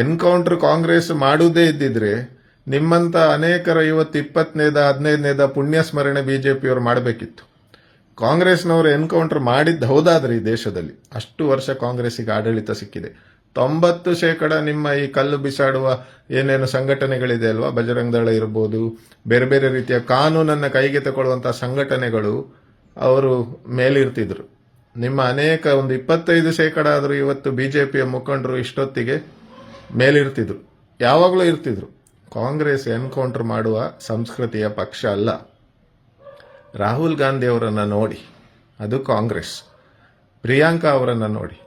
Encounter Congress ಮಾಡುವುದೇ ಇದ್ದಿದ್ರೆ ನಿಮ್ಮಂತ ಅನೇಕರ ಇವತ್ತು ಇಪ್ಪತ್ತನೇದ, ಹದಿನೈದನೇದ ಪುಣ್ಯ ಸ್ಮರಣೆ ಬಿಜೆಪಿಯವರು ಮಾಡಬೇಕಿತ್ತು. ಕಾಂಗ್ರೆಸ್ನವರು ಎನ್ಕೌಂಟರ್ ಮಾಡಿದ್ದು ಹೌದಾದ್ರೆ ಈ ದೇಶದಲ್ಲಿ. ಅಷ್ಟು ವರ್ಷ ಕಾಂಗ್ರೆಸ್ಸಿಗೆ ಆಡಳಿತ ಸಿಕ್ಕಿದೆ. ತೊಂಬತ್ತು ಶೇಕಡ ನಿಮ್ಮ ಈ ಕಲ್ಲು ಬಿಸಾಡುವ ಏನೇನು ಸಂಘಟನೆಗಳಿದೆ ಅಲ್ವಾ? ಬಜರಂಗ ದಳ ಇರ್ಬೋದು, ಬೇರೆ ಬೇರೆ ರೀತಿಯ ಕಾನೂನನ್ನು ಕೈಗೆ ತಗೊಳ್ಳುವಂತಹ ಸಂಘಟನೆಗಳು ಅವರು ಮೇಲಿರ್ತಿದ್ರು. ನಿಮ್ಮ ಅನೇಕ ಒಂದು ಇಪ್ಪತ್ತೈದು ಶೇಕಡ ಆದರೂ ಇವತ್ತು ಬಿಜೆಪಿಯ ಮುಖಂಡರು ಇಷ್ಟೊತ್ತಿಗೆ ಮೇಲಿರ್ತಿದ್ರು. ಯಾವಾಗಲೂ ಇರ್ತಿದ್ರು. ಕಾಂಗ್ರೆಸ್ ಎನ್ಕೌಂಟರ್ ಮಾಡುವ ಸಂಸ್ಕೃತಿಯ ಪಕ್ಷ ಅಲ್ಲ. ರಾಹುಲ್ ಗಾಂಧಿ ಅವರನ್ನು ನೋಡಿ. ಅದು ಕಾಂಗ್ರೆಸ್. ಪ್ರಿಯಾಂಕಾ ಅವರನ್ನು ನೋಡಿ.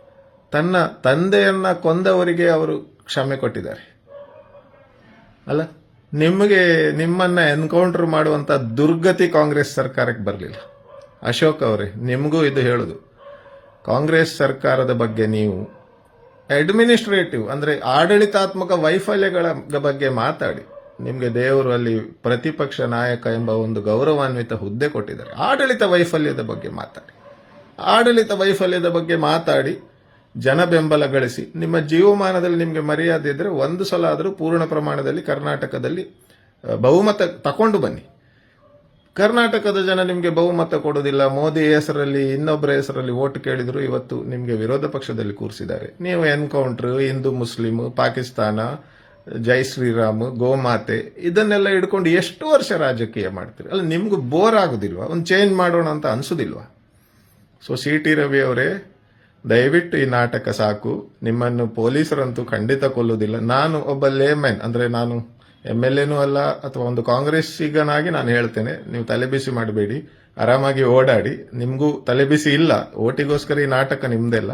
ತನ್ನ ತಂದೆಯನ್ನ ಕೊಂದವರಿಗೆ ಅವರು ಕ್ಷಮೆ ಕೊಟ್ಟಿದ್ದಾರೆ. ಅಲ್ಲ? ನಿಮಗೆ, ನಿಮ್ಮನ್ನ ಎನ್ಕೌಂಟರ್ ಮಾಡುವಂತ ದುರ್ಗತಿ ಕಾಂಗ್ರೆಸ್ ಸರ್ಕಾರಕ್ಕೆ ಬರಲಿಲ್ಲ. ಅಶೋಕ್ ಅವರೇ, ನಿಮಗೂ ಇದು ಹೇಳುದು. ಕಾಂಗ್ರೆಸ್ ಸರ್ಕಾರದ ಬಗ್ಗೆ ನೀವು ಅಡ್ಮಿನಿಸ್ಟ್ರೇಟಿವ್, ಅಂದ್ರೆ ಆಡಳಿತಾತ್ಮಕ ವೈಫಲ್ಯಗಳ ಬಗ್ಗೆ ಮಾತಾಡಿ. ನಿಮಗೆ ದೇವರು ಅಲ್ಲಿ ಪ್ರತಿಪಕ್ಷ ನಾಯಕ ಎಂಬ ಒಂದು ಗೌರವಾನ್ವಿತ ಹುದ್ದೆ ಕೊಟ್ಟಿದ್ದಾರೆ. ಆಡಳಿತ ವೈಫಲ್ಯದ ಬಗ್ಗೆ ಮಾತಾಡಿ. ಆಡಳಿತ ವೈಫಲ್ಯದ ಬಗ್ಗೆ ಮಾತಾಡಿ, ಜನ ಬೆಂಬಲ ಗಳಿಸಿ. ನಿಮ್ಮ ಜೀವಮಾನದಲ್ಲಿ ನಿಮಗೆ ಮರ್ಯಾದೆ ಇದ್ದರೆ ಒಂದು ಸಲ ಆದರೂ ಪೂರ್ಣ ಪ್ರಮಾಣದಲ್ಲಿ ಕರ್ನಾಟಕದಲ್ಲಿ ಬಹುಮತ ತಕೊಂಡು ಬನ್ನಿ. ಕರ್ನಾಟಕದ ಜನ ನಿಮಗೆ ಬಹುಮತ ಕೊಡೋದಿಲ್ಲ. ಮೋದಿ ಹೆಸರಲ್ಲಿ ಇನ್ನೊಬ್ಬರ ಹೆಸರಲ್ಲಿ ಓಟ್ ಕೇಳಿದ್ರು ಇವತ್ತು ನಿಮಗೆ ವಿರೋಧ ಪಕ್ಷದಲ್ಲಿ ಕೂರಿಸಿದ್ದಾರೆ. ನೀವು ಎನ್ಕೌಂಟರ್, ಹಿಂದೂ ಮುಸ್ಲಿಂ ಪಾಕಿಸ್ತಾನ, ಜೈ ಶ್ರೀರಾಮ್, ಗೋಮಾತೆ, ಇದನ್ನೆಲ್ಲ ಹಿಡ್ಕೊಂಡು ಎಷ್ಟು ವರ್ಷ ರಾಜಕೀಯ ಮಾಡ್ತೀರಿ. ಅಲ್ಲ, ನಿಮ್ಗೂ ಬೋರ್ ಆಗುದಿಲ್ವಾ? ಒಂದು ಚೇಂಜ್ ಮಾಡೋಣ ಅಂತ ಅನ್ಸುದಿಲ್ವಾ? ಸೊ ಸಿ ಟಿ ರವಿ ಅವರೇ, ದಯವಿಟ್ಟು ಈ ನಾಟಕ ಸಾಕು. ನಿಮ್ಮನ್ನು ಪೊಲೀಸರಂತೂ ಖಂಡಿತ ಕೊಲ್ಲುವುದಿಲ್ಲ. ನಾನು ಒಬ್ಬ ಲೇಮನ್ ಅಂದ್ರೆ ನಾನು ಎಂ ಎಲ್ ಎನೂ ಅಲ್ಲ ಅಥವಾ ಒಂದು ಕಾಂಗ್ರೆಸ್ಸಿಗನಾಗಿ ನಾನು ಹೇಳ್ತೇನೆ, ನೀವು ತಲೆಬಿಸಿ ಮಾಡಬೇಡಿ, ಆರಾಮಾಗಿ ಓಡಾಡಿ. ನಿಮಗೂ ತಲೆಬಿಸಿ ಇಲ್ಲ, ಓಟಿಗೋಸ್ಕರ ಈ ನಾಟಕ ನಿಮ್ದೆಲ್ಲ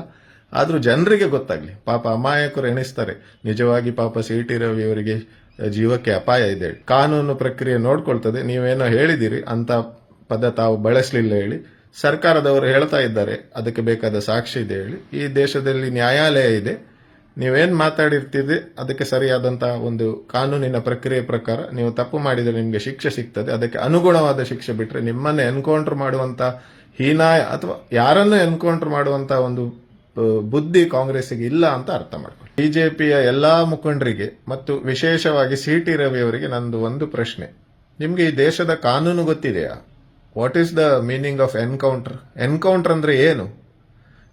ಆದರೂ ಜನರಿಗೆ ಗೊತ್ತಾಗ್ಲಿ, ಪಾಪ ಅಮಾಯಕರು ಎಣಿಸ್ತಾರೆ. ನಿಜವಾಗಿ ಪಾಪ ಸಿ ಟಿ ರವಿ ಅವರಿಗೆ ಜೀವಕ್ಕೆ ಅಪಾಯ ಇದೆ. ಕಾನೂನು ಪ್ರಕ್ರಿಯೆ ನೋಡ್ಕೊಳ್ತದೆ. ನೀವೇನೋ ಹೇಳಿದಿರಿ ಅಂತ ಪದ ತಾವು ಬಳಸಲಿಲ್ಲ ಹೇಳಿ, ಸರ್ಕಾರದವರು ಹೇಳ್ತಾ ಇದ್ದಾರೆ, ಅದಕ್ಕೆ ಬೇಕಾದ ಸಾಕ್ಷಿ ಇದೆ ಹೇಳಿ. ಈ ದೇಶದಲ್ಲಿ ನ್ಯಾಯಾಲಯ ಇದೆ. ನೀವೇನ್ ಮಾತಾಡಿರ್ತೀರಿ, ಅದಕ್ಕೆ ಸರಿಯಾದಂತಹ ಒಂದು ಕಾನೂನಿನ ಪ್ರಕ್ರಿಯೆ ಪ್ರಕಾರ ನೀವು ತಪ್ಪು ಮಾಡಿದರೆ ನಿಮಗೆ ಶಿಕ್ಷೆ ಸಿಗ್ತದೆ, ಅದಕ್ಕೆ ಅನುಗುಣವಾದ ಶಿಕ್ಷೆ ಬಿಟ್ರೆ ನಿಮ್ಮನ್ನ ಎನ್ಕೌಂಟರ್ ಮಾಡುವಂತ ಹೀನಾಯ ಅಥವಾ ಯಾರನ್ನು ಎನ್ಕೌಂಟರ್ ಮಾಡುವಂತ ಒಂದು ಬುದ್ಧಿ ಕಾಂಗ್ರೆಸ್ಸಿಗೆ ಇಲ್ಲ ಅಂತ ಅರ್ಥ ಮಾಡ್ಕೊಳ್ಳಿ. ಬಿಜೆಪಿಯ ಎಲ್ಲಾ ಮುಖಂಡರಿಗೆ ಮತ್ತು ವಿಶೇಷವಾಗಿ ಸಿ ಟಿ ರವಿ ಅವರಿಗೆ ನಂದು ಒಂದು ಪ್ರಶ್ನೆ. ನಿಮಗೆ ಈ ದೇಶದ ಕಾನೂನು ಗೊತ್ತಿದೆಯಾ? What is the meaning of encounter encounter ಅಂದ್ರೆ ಏನು?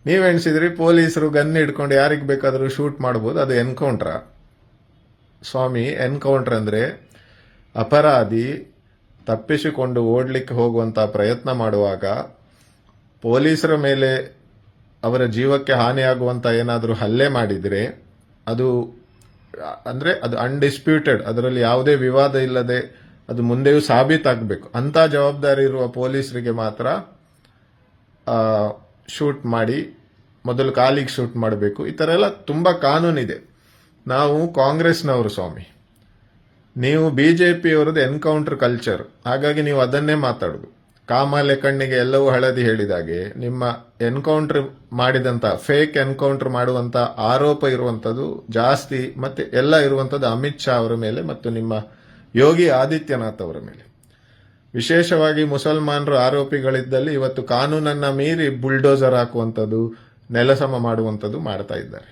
ನೀವು ಎಣಿಸಿದ್ರಿ ಪೊಲೀಸರು ಗನ್ ಹಿಡ್ಕೊಂಡು ಯಾರಿಗೆ ಬೇಕಾದರೂ ಶೂಟ್ ಮಾಡಬಹುದು ಅದು ಎನ್ಕೌಂಟ್ರಾ ಸ್ವಾಮಿ ಎನ್ಕೌಂಟರ್ ಅಂದ್ರೆ ಅಪರಾಧಿ ತಪ್ಪಿಸಿಕೊಂಡು ಓಡಲಿಕ್ಕೆ ಹೋಗುವಂತ ಪ್ರಯತ್ನ ಮಾಡುವಾಗ ಪೊಲೀಸರ ಮೇಲೆ ಅವರ ಜೀವಕ್ಕೆ ಹಾನಿಯಾಗುವಂತ ಏನಾದರೂ ಹಲ್ಲೆ ಮಾಡಿದ್ರೆ ಅದು, ಅಂದ್ರೆ ಅದು ಅನ್ಡಿಸ್ಪ್ಯೂಟೆಡ್ ಅದರಲ್ಲಿ ಯಾವುದೇ ವಿವಾದ ಇಲ್ಲದೆ ಅದು ಮುಂದೆಯೂ ಸಾಬೀತಾಗಬೇಕು. ಅಂತ ಜವಾಬ್ದಾರಿ ಇರುವ ಪೊಲೀಸರಿಗೆ ಮಾತ್ರ ಶೂಟ್ ಮಾಡಿ ಮೊದಲು ಕಾಲಿಗೆ ಶೂಟ್ ಮಾಡಬೇಕು. ಈ ಥರ ಎಲ್ಲ ತುಂಬ ಕಾನೂನಿದೆ ನಾವು ಕಾಂಗ್ರೆಸ್ನವರು ಸ್ವಾಮಿ. ನೀವು ಬಿ ಜೆ ಪಿಯವ್ರದ್ದು ಎನ್ಕೌಂಟರ್ ಕಲ್ಚರ್ ಹಾಗಾಗಿ ನೀವು ಅದನ್ನೇ ಮಾತಾಡೋದು. ಕಾಮಾಲೆ ಕಣ್ಣಿಗೆ ಎಲ್ಲವೂ ಹಳದಿ ಹೇಳಿದಾಗೆ ನಿಮ್ಮ ಎನ್ಕೌಂಟರ್ ಮಾಡಿದಂಥ ಫೇಕ್ ಎನ್ಕೌಂಟರ್ ಮಾಡುವಂಥ ಆರೋಪ ಇರುವಂಥದ್ದು ಜಾಸ್ತಿ ಮತ್ತು ಎಲ್ಲ ಇರುವಂಥದ್ದು ಅಮಿತ್ ಶಾ ಅವರ ಮೇಲೆ ಮತ್ತು ನಿಮ್ಮ ಯೋಗಿ ಆದಿತ್ಯನಾಥ್ ಅವರ ಮೇಲೆ. ವಿಶೇಷವಾಗಿ ಮುಸಲ್ಮಾನರು ಆರೋಪಿಗಳಿದ್ದಲ್ಲಿ ಇವತ್ತು ಕಾನೂನನ್ನ ಮೀರಿ ಬುಲ್ಡೋಸರ್ ಹಾಕುವಂಥದ್ದು ನೆಲಸಮ ಮಾಡುವಂಥದ್ದು ಮಾಡ್ತಾ ಇದ್ದಾರೆ.